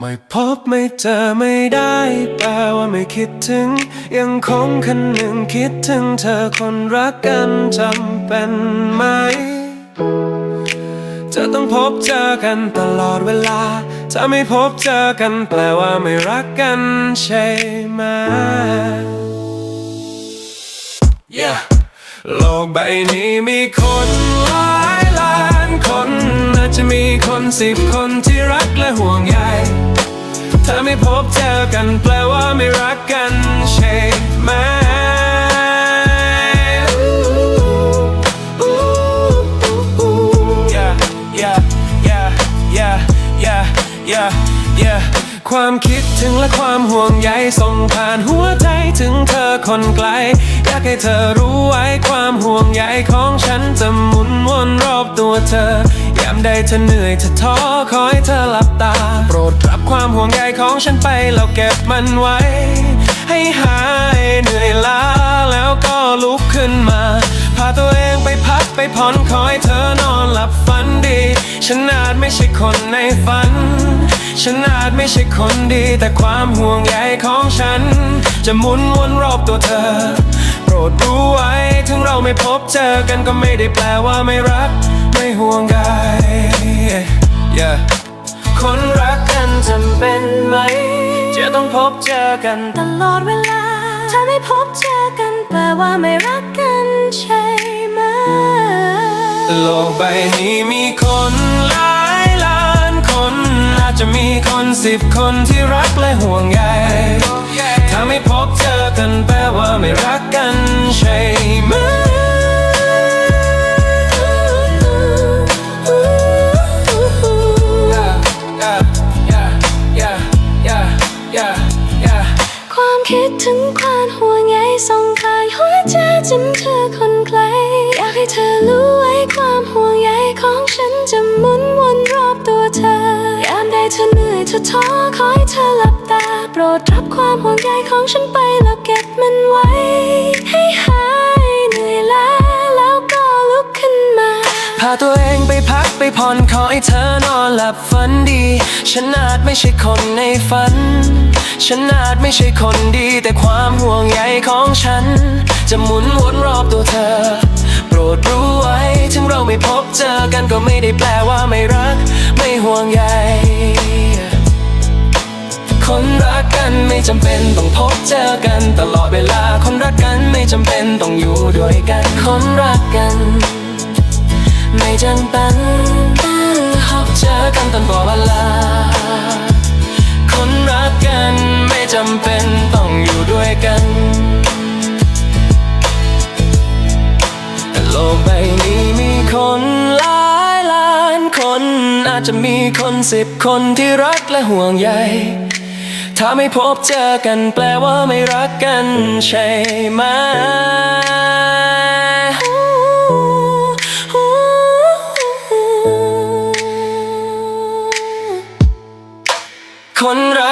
ไม่พบไม่เจอไม่ได้แปลว่าไม่คิดถึง ยังคงคันหนึ่งคิดถึงเธอคนรักกันจำเป็นไหม จะต้องพบเจอกันตลอดเวลา ถ้าไม่พบเจอกันแปลว่าไม่รักกันใช่ไหม Yeah โลกใบนี้มีคนหลายล้านคน จะมีคนสิบคนที่รักและห่วงใยถ้าไม่พบเจอกันแปลว่าไม่รักกันใช่ไหมความคิดถึงและความห่วงใยส่งผ่านหัวใจถึงเธอคนไกล อยากให้เธอรู้ไว้ความห่วงใยของฉันจะหมุนวนรอบตัวเธอ ใดเธอเหนื่อยเธอท้อขอให้เธอหลับตา โปรดรับความห่วงใยของฉันไปแล้วเก็บมันไว้ ให้หายเหนื่อยล้าแล้วก็ลุกขึ้นมา พาตัวเองไปพักไปผ่อนคอยเธอนอนหลับฝันดี ฉันอาจไม่ใช่คนในฝัน ฉันอาจไม่ใช่คนดี แต่ความห่วงใยของฉัน จะหมุนวนรอบตัวเธอ โปรดรู้ไว้ถึงเราไม่พบเจอกันก็ไม่ได้แปลว่าไม่รัก ไม่ห่วงใย yeah. คนรักกันจำเป็นไหม จะต้องพบเจอกันตลอดเวลา ถ้าไม่พบเจอกันแปลว่าไม่รักกันใช่ไหม โลกใบนี้มีคนหลายล้านคน อาจจะมีคนสิบคนที่รักและห่วงใย ถ้าไม่พบเจอกันแปลว่าไม่รักานห่วงใยส่งผ่านหัวใจจนเธอคนไกล อยากให้เธอรู้ไว้ความห่วงใยของฉันจะหมุนวนรอบตัวเธอยามใดเธอเหนื่อยเธอท้อขอให้เธอหลับตา โปรดรับความห่วงใยของฉันไป พาตัวเองไปพักไปผ่อนขอให้เธอนอนหลับฝันดี ฉันอาจไม่ใช่คนในฝัน ฉันอาจไม่ใช่คนดี แต่ความห่วงใยของฉัน จะหมุนวนรอบตัวเธอ โปรดรู้ไว้ถึงเราไม่พบเจอกันก็ไม่ได้แปลว่าไม่รัก ไม่ห่วงใยคนรักกันไม่จำเป็นต้องพบเจอกันตลอดเวลาคนรักกันไม่จำเป็นต้องอยู่ด้วยกันคนรักกัน ไม่จำเป็นต้องพบเจอกันตลอดเวลา คนรักกันไม่จำเป็นต้องอยู่ด้วยกัน แต่โลกใบนี้มีคนหลายล้านคน อาจจะมีคนสิบคนที่รักและห่วงใยถ้าไม่พบเจอกันแปลว่าไม่รักกันใช่ไหม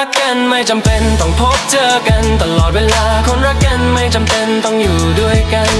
รักกันไม่จำเป็นต้องพบเจอกันตลอดเวลา คนรักกันไม่จำเป็นต้องอยู่ด้วยกัน